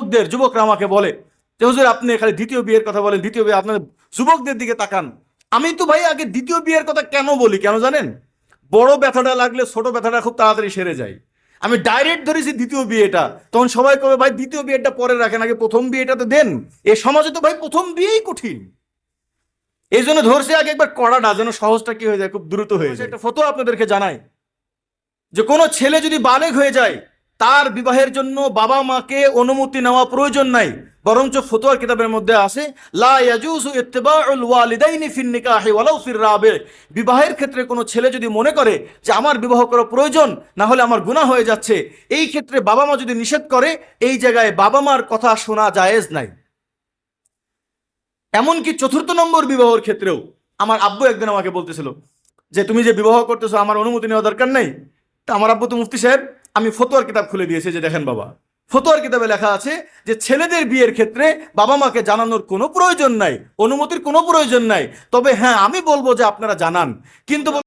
যুবকদের যুবকরা আমাকে বলে যে হুজুর আপনি খালি দ্বিতীয় বিয়ের কথা বলেন দ্বিতীয় বিয়ে আপনার যুবকদের দিকে তাকান। আমি তো ভাই আগে দ্বিতীয় বিয়ের কথা কেন বলি কেন জানেন? বড় ব্যথাটা লাগলে ছোট ব্যথাটা খুব তাড়াতাড়ি সেরে যায়। আমি ডাইরেক্ট ধরেছি দ্বিতীয় বিয়েটা। তখন সবাই কবে ভাই দ্বিতীয় বিয়েটা পরে রাখেন আগে প্রথম বিয়েটা তো দেন। এ সমাজে তো ভাই প্রথম বিয়েই কঠিন। এই জন্য ধরছে আগে একবার কড়াটা যেন সহজটা কি হয়ে যায় খুব দ্রুত হয়ে যায়। একটা ফটো আপনাদেরকে জানাই। যে কোনো ছেলে যদি বালেগ হয়ে যায় তার বিবাহের জন্য বাবা মাকে অনুমতি নেওয়া প্রয়োজন নাই, বরঞ্চ ফতোয়ার কিতাবের মধ্যে রাবে বিবাহের ক্ষেত্রে কোনো ছেলে যদি মনে করে যে আমার বিবাহ করা প্রয়োজন, না হলে আমার গুনাহ হয়ে যাচ্ছে, এই ক্ষেত্রে বাবা মা যদি নিষেধ করে, এই জায়গায় বাবা মার কথা শোনা জায়েজ নাই। এমনকি চতুর্থ নম্বর বিবাহের ক্ষেত্রেও আমার আব্বু একদিন আমাকে বলতেছিল যে, তুমি যে বিবাহ করতেছো, আমার অনুমতি নেওয়া দরকার নেই? তা আমার আব্বু তো মুফতি সাহেব আমি ফতোয়ার কিতাব খুলে দিয়েছি যে দেখেন বাবা। ফতোয়ার কিতাবে লেখা আছে যে, ছেলেদের বিয়ের ক্ষেত্রে বাবা মাকে জানানোর কোনো প্রয়োজন নাই, অনুমতির কোনো প্রয়োজন নাই। তবে হ্যাঁ আমি বলব যে আপনারা জানান। কিন্তু